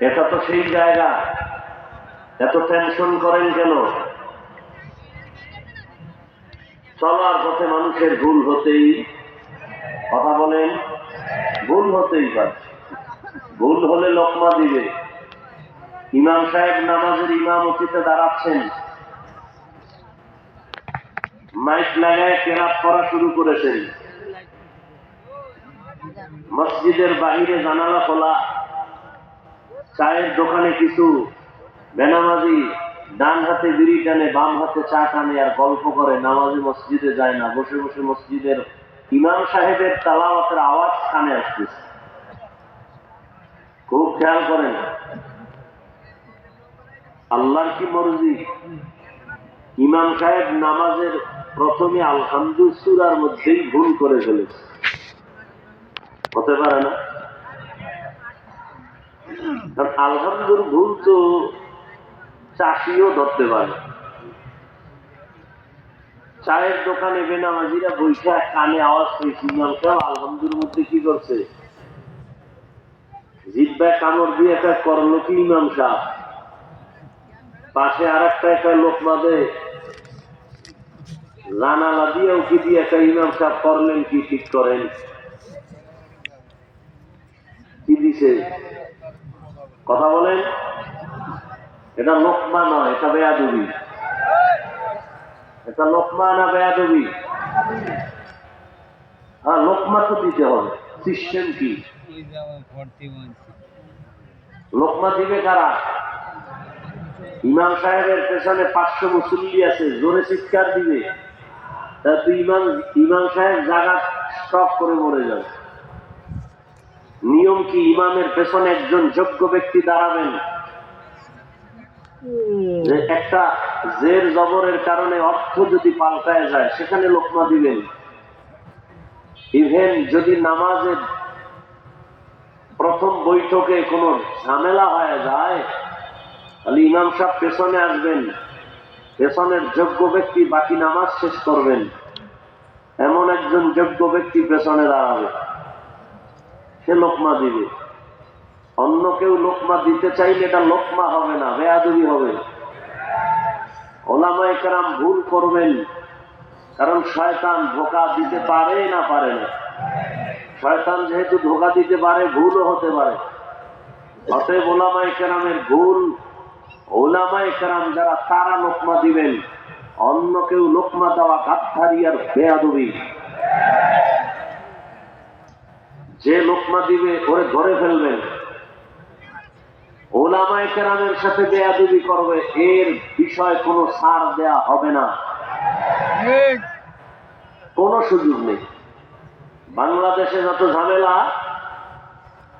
এটা তো সেই জায়গা। এত টেনশন করেন কেন? চলার পথে মানুষের ভুল হতেই কথা বলেন। ভুল হতেই পারে। ভুল হলে লোকমা দিবে। ইমাম সাহেব নামাজের ইমামতিতে দাঁড়াচ্ছেন। মাইক লাগায় কেরাত করা শুরু করেছেন। মসজিদের বাহিরে জানালা খোলা। চায়ের দোকানে কিছু বেনামাজি ডান হাতে বিড়ি টানে বাম হাতে চা টানে আর গল্প করে। নামাজি মসজিদে যায় না, বসে বসে মসজিদের ইমাম সাহেবের তালাওয়াতের আওয়াজ কানে আসতেছে। খুব খেয়াল করেন, আল্লাহর কি মর্জি? ইমাম সাহেব নামাজের প্রথমে আলহামদু সুরার মধ্যেই ভুল করে ফেলেছে। হতে পারে না। কারণ আলহামদুর ভুল তো চাষিও ধরতে পারে। চায়ের দোকানে বেনামাজিরা বৈশা কানে আওয়াজ পেয়েছি ইমাম সাহেব আলহামদুর মধ্যে কি করছে? জিব্বায় কামড় দিয়ে একটা করল কি ইমাম সাহেব। পাশে আর একটা একটা লোক মাদে জানালা দিয়েও কি দিয়ে একটা ইমাম সাহেব করলেন কি ঠিক করেন? কি দিছে? কথা বলেন এটা লোকমা নয়, এটা বেয়াদবি। এটা লোকমা না বেয়াদবি? হ্যাঁ লোকমা তো দিতে হবে। সিস্টেম কি? লোকমা দিবে কারা? ইমাম সাহেবের পেছনে পাঁচশো মুসল্লি আছে, জোরে চিৎকার দিবে। তা তুই ইমাম ইমাম সাহেব জায়গা স্টপ করে মরে যাবে। নিয়ম কি ইমামের পেছনে একজন যোগ্য ব্যক্তি দাঁড়াবেন? যে একটা জের জবরের কারণে অর্থ যদি পাল্টায় যায় সেখানে লোকমা দিবেন। ইভেন যদি নামাজের প্রথম বৈঠকে কোনো ঝামেলা হয়ে যায় তাহলে ইমাম সাহেব পেছনে আসবেন। পেছনের যোগ্য ব্যক্তি বাকি নামাজ শেষ করবেন। এমন একজন যোগ্য ব্যক্তি পেছনে দাঁড়াবে। সে লোকমা দিবে। অন্য কেউ লোকমা দিতে চাইলে এটা লোকমা হবে না, বেয়াদবি হবে। ওলামা একরাম ভুল করবেন, কারণ শয়তান ধোকা দিতে পারে না পারে না। শয়তান যেহেতু ধোকা দিতে পারে, ভুলও হতে পারে। অতএব ওলামা একরামের ভুল ওলামা একরাম যারা, তারা লোকমা দিবেন। অন্য কেউ লোকমা দেওয়া গাদ্ধারি আর বেয়াদবি। যে লোকমা দিবে ওরে ধরে ফেলবেন। ওলামায় কেরামের সাথে বেয়াদুবি করবে এর বিষয় কোনো সার দেয়া হবে না। কোনো সুযোগ নেই। বাংলাদেশে যত ঝামেলা